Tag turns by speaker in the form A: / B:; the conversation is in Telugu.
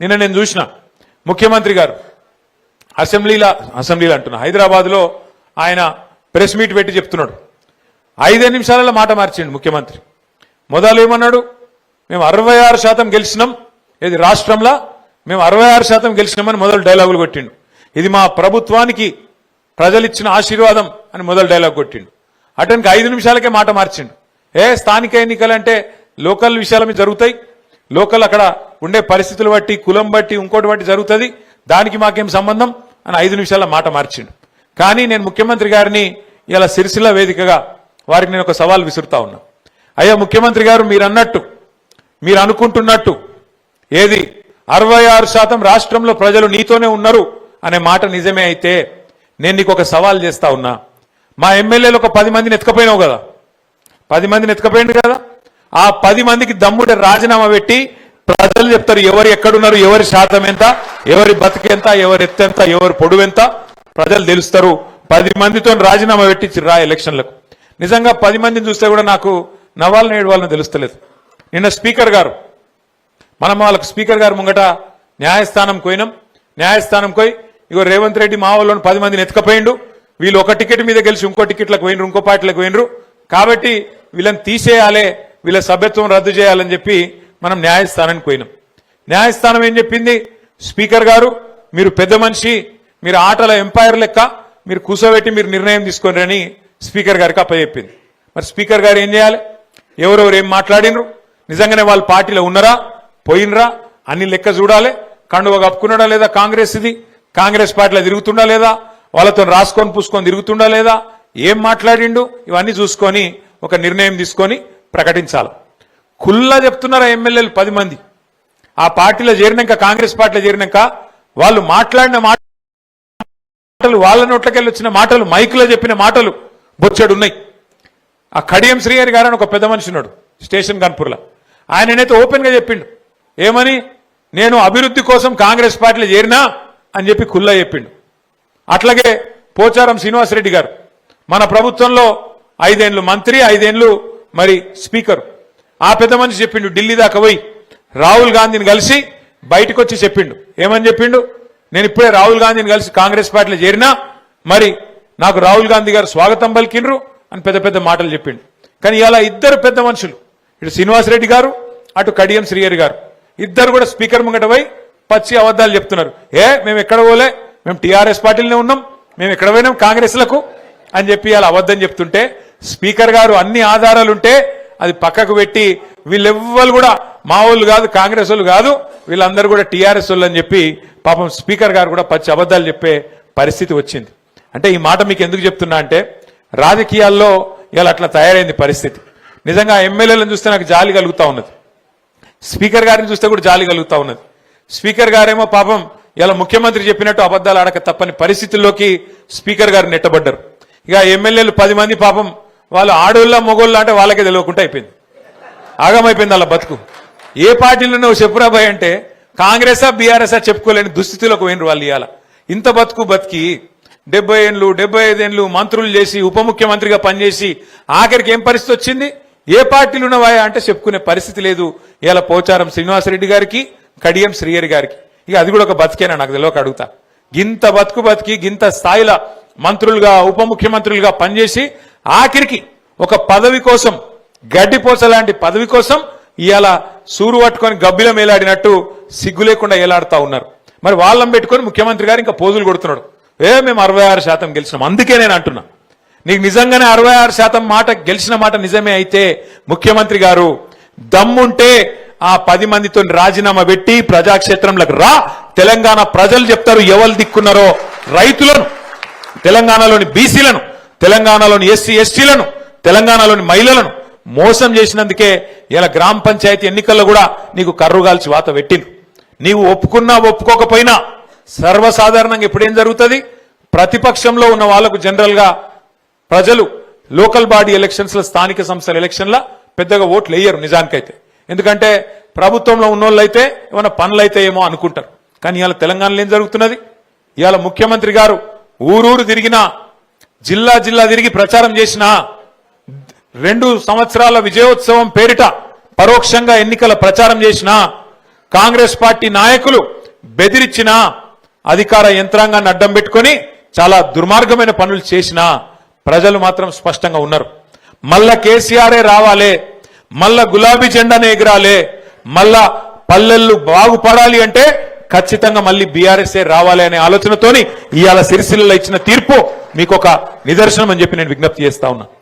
A: నిన్న నేను చూసిన ముఖ్యమంత్రి గారు అసెంబ్లీలో అసెంబ్లీలో అంటున్నా హైదరాబాద్లో ఆయన ప్రెస్ మీట్ పెట్టి చెప్తున్నాడు. ఐదే నిమిషాలలో మాట మార్చిండు ముఖ్యమంత్రి. మొదలు ఏమన్నాడు? మేము అరవై ఆరు శాతం గెలిచినాం. ఇది రాష్ట్రంలో? మేము అరవై ఆరు శాతం గెలిచినామని మొదలు డైలాగులు కొట్టిండు. ఇది మా ప్రభుత్వానికి ప్రజలిచ్చిన ఆశీర్వాదం అని మొదలు డైలాగ్ కొట్టిండు. అతనికి ఐదు నిమిషాలకే మాట మార్చిండు. ఏ స్థానిక ఎన్నికలంటే లోకల్ విషయాల మీద జరుగుతాయి లోకల్ అక్కడ ఉండే పరిస్థితులు బట్టి కులం బట్టి ఇంకోటి బట్టి జరుగుతుంది. దానికి మాకేం సంబంధం? అని ఐదు నిమిషాల మాట మార్చిండు. కానీ నేను ముఖ్యమంత్రి గారిని ఇలా సిరిసిల్ల వేదికగా వారికి నేను ఒక సవాల్ విసురుతా ఉన్నా. అయ్యా ముఖ్యమంత్రి గారు మీరు అన్నట్టు మీరు అనుకుంటున్నట్టు ఏది అరవై ఆరు శాతం రాష్ట్రంలో ప్రజలు నీతోనే ఉన్నారు అనే మాట నిజమే అయితే నేను నీకు ఒక సవాల్ చేస్తా ఉన్నా. మా ఎమ్మెల్యేలు ఒక పది మందిని ఎత్తుకపోయినావు కదా. పది మందిని ఎత్తుకపోయింది కదా. ఆ పది మందికి దమ్ముడే రాజీనామా పెట్టి ప్రజలు చెప్తారు ఎవరు ఎక్కడున్నారు ఎవరి శాతం ఎంత ఎవరి బతికెంత ఎవరి ఎత్తెంత ఎవరి పొడువెంత ఎంత. ప్రజలు తెలుస్తారు. పది మందితో రాజీనామా పెట్టించి రా ఎలక్షన్లకు. నిజంగా పది మందిని చూస్తే కూడా నాకు నవ్వాలని ఏడవాలని తెలుస్తలేదు. నిన్న స్పీకర్ గారు మనం వాళ్ళకు స్పీకర్ గారు ముంగట న్యాయస్థానం పోయినాం న్యాయస్థానం పోయి ఇగో రేవంత్ రెడ్డి మా వాళ్ళని పది మందిని ఎత్తుకపోయిండు. వీళ్ళు ఒక టికెట్ మీద గెలిచి ఇంకో టికెట్లకు పోయినరు ఇంకో పార్టీలకు పోయినరు. కాబట్టి వీళ్ళని తీసేయాలి వీళ్ళ సభ్యత్వం రద్దు చేయాలని చెప్పి మనం న్యాయస్థానానికి పోయినాం. న్యాయస్థానం ఏం చెప్పింది? స్పీకర్ గారు మీరు పెద్ద మనిషి మీరు ఆటల ఎంపైర్ లెక్క మీరు కూర్చోబెట్టి మీరు నిర్ణయం తీసుకోండి స్పీకర్ గారికి అప్పచెప్పింది. మరి స్పీకర్ గారు ఏం చేయాలి? ఎవరెవరు ఏం మాట్లాడినరు? నిజంగానే వాళ్ళ పార్టీలో ఉన్నారా? పోయినరా? అన్ని లెక్క చూడాలి. కండువ కప్పుకున్నాడా లేదా కాంగ్రెస్ ఇది? కాంగ్రెస్ పార్టీలో తిరుగుతుండా లేదా? వాళ్ళతో రాసుకొని పూసుకొని తిరుగుతుండా లేదా? ఏం మాట్లాడిండు? ఇవన్నీ చూసుకొని ఒక నిర్ణయం తీసుకొని ప్రకటించాలి. కుల్లా చెప్తున్నారు ఎమ్మెల్యేలు పది మంది? ఆ పార్టీలో చేరినాక కాంగ్రెస్ పార్టీలో చేరినాక వాళ్ళు మాట్లాడిన మాట మాటలు వాళ్ళ నోట్లకెళ్ళి వచ్చిన మాటలు మైకులో చెప్పిన మాటలు బొచ్చెడు ఉన్నాయి ఆ కడియం శ్రీహరి గారు అని ఒక పెద్ద మనిషి ఉన్నాడు స్టేషన్ కన్పూర్లో ఆయననైతే ఓపెన్గా చెప్పిండు ఏమని? నేను అభివృద్ధి కోసం కాంగ్రెస్ పార్టీలో చేరినా? అని చెప్పి కుల్లా చెప్పిండు. అట్లాగే పోచారం శ్రీనివాసరెడ్డి గారు మన ప్రభుత్వంలో ఐదేండ్లు మంత్రి ఐదేండ్లు మరి స్పీకర్. ఆ పెద్ద మనిషి చెప్పిండు ఢిల్లీ దాకా పోయి రాహుల్ గాంధీని కలిసి బయటకు వచ్చి చెప్పిండు. ఏమని చెప్పిండు? నేను ఇప్పుడే రాహుల్ గాంధీని కలిసి కాంగ్రెస్ పార్టీలో చేరినా మరి నాకు రాహుల్ గాంధీ గారు స్వాగతం పలికిండ్రు అని పెద్ద పెద్ద మాటలు చెప్పిండు. కానీ ఇలా ఇద్దరు పెద్ద మనుషులు ఇటు శ్రీనివాసరెడ్డి గారు అటు కడియం శ్రీహరి గారు ఇద్దరు కూడా స్పీకర్ ముంగట పోయి పచ్చి అబద్ధాలు చెప్తున్నారు. ఏ మేము ఎక్కడ పోలే? మేము టీఆర్ఎస్ పార్టీలోనే ఉన్నాం మేము ఎక్కడ పోయినాం కాంగ్రెస్లకు? అని చెప్పి అలా అబద్ధం చెప్తుంటే స్పీకర్ గారు అన్ని ఆధారాలుంటే అది పక్కకు పెట్టి వీళ్ళెవ్వరు కూడా మా వాళ్ళు కాదు కాంగ్రెస్ వాళ్ళు కాదు వీళ్ళందరూ కూడా టీఆర్ఎస్ వాళ్ళు అని చెప్పి పాపం స్పీకర్ గారు కూడా పచ్చి అబద్ధాలు చెప్పే పరిస్థితి వచ్చింది. అంటే ఈ మాట మీకు ఎందుకు చెప్తున్నా అంటే రాజకీయాల్లో ఇలా అట్లా తయారైంది పరిస్థితి. నిజంగా ఎమ్మెల్యేలను చూస్తే నాకు జాలి కలుగుతూ ఉన్నది. స్పీకర్ గారిని చూస్తే కూడా జాలి కలుగుతూ ఉన్నది. స్పీకర్ గారేమో పాపం ఇలా ముఖ్యమంత్రి చెప్పినట్టు అబద్ధాలు ఆడక తప్పని పరిస్థితుల్లోకి స్పీకర్ గారు నెట్టబడ్డారు. ఇక ఎమ్మెల్యేలు పది మంది పాపం వాళ్ళు ఆడోళ్ళ మొగోళ్ళ అంటే వాళ్ళకే తెలియకుండా అయిపోయింది. ఆగమైపోయింది వాళ్ళ బతుకు. ఏ పార్టీలో నువ్వు చెప్పురాబాయ్ అంటే కాంగ్రెసా బీఆర్ఎస్ఆ చెప్పుకోలేని దుస్థితిలోకి పోయినరు వాళ్ళు ఇవాళ ఇంత బతుకు బతికి డెబ్బై ఏళ్ళు డెబ్బై ఐదేళ్ళు మంత్రులు చేసి ఉప ముఖ్యమంత్రిగా పనిచేసి ఆఖరికి ఏం పరిస్థితి వచ్చింది? ఏ పార్టీలు ఉన్నవాయా అంటే చెప్పుకునే పరిస్థితి లేదు ఇలా పోచారం శ్రీనివాసరెడ్డి గారికి కడియం శ్రీహరి గారికి. ఇక అది కూడా ఒక బతికేనా నాకు తెలియక అడుగుతా. గింత బతుకు బతికి గింత స్థాయిలో మంత్రులుగా ఉప ముఖ్యమంత్రులుగా పనిచేసి ఆఖరికి ఒక పదవి కోసం గడ్డిపోస లాంటి పదవి కోసం ఇవాళ సూరు పట్టుకొని గబ్బిలం వేలాడినట్టు సిగ్గు లేకుండా ఏలాడుతా ఉన్నారు. మరి వాళ్ళని పెట్టుకొని ముఖ్యమంత్రి గారు ఇంకా పోజులు కొడుతున్నాడు. ఏ మేము అరవై ఆరు శాతం గెలిచినాం. అందుకే నేను అంటున్నా. నీకు నిజంగానే అరవై ఆరు శాతం మాట గెలిచిన మాట నిజమే అయితే ముఖ్యమంత్రి గారు దమ్ముంటే ఆ పది మందితో రాజీనామా పెట్టి ప్రజాక్షేత్రంలోకి రా. తెలంగాణ ప్రజలు చెప్తారు ఎవరు దిక్కున్నారో రైతులను తెలంగాణలోని బీసీలను. తెలంగాణలోని ఎస్సీ ఎస్టీలను తెలంగాణలోని మహిళలను మోసం చేసినందుకే ఇలా గ్రామ పంచాయతీ ఎన్నికల్లో కూడా నీకు కర్రుగాల్చి వాత పెట్టింది నీవు ఒప్పుకున్నా ఒప్పుకోకపోయినా సర్వసాధారణంగా ఇప్పుడేం జరుగుతుంది? ప్రతిపక్షంలో ఉన్న వాళ్ళకు జనరల్గా ప్రజలు లోకల్ బాడీ ఎలక్షన్స్లో స్థానిక సంస్థల ఎలక్షన్ల పెద్దగా ఓట్లు వేయరు నిజానికైతే. ఎందుకంటే ప్రభుత్వంలో ఉన్నోళ్ళు అయితే ఏమైనా పనులు అయితే ఏమో అనుకుంటారు. కానీ ఇవాళ తెలంగాణలో ఏం జరుగుతున్నది? ఇవాళ ముఖ్యమంత్రి గారు ఊరూరు తిరిగినా జిల్లా జిల్లా తిరిగి ప్రచారం చేసినా రెండు సంవత్సరాల విజయోత్సవం పేరిట పరోక్షంగా ఎన్నికల ప్రచారం చేసిన కాంగ్రెస్ పార్టీ నాయకులు బెదిరిచ్చిన అధికార యంత్రాంగాన్ని అడ్డం పెట్టుకొని చాలా దుర్మార్గమైన పనులు చేసినా ప్రజలు మాత్రం స్పష్టంగా ఉన్నారు. మళ్ళా కేసీఆరే రావాలే మళ్ళా గులాబీ జెండానే ఎగిరాలే మళ్ళా పల్లెళ్ళు బాగుపడాలి అంటే ఖచ్చితంగా మళ్ళీ బీఆర్ఎస్ఏ రావాలి అనే ఆలోచనతోని ఇవాళ సిరిసిల్లలో ఇచ్చిన తీర్పు మీకు ఒక నిదర్శనం అని చెప్పి నేను విజ్ఞప్తి చేస్తా ఉన్నా.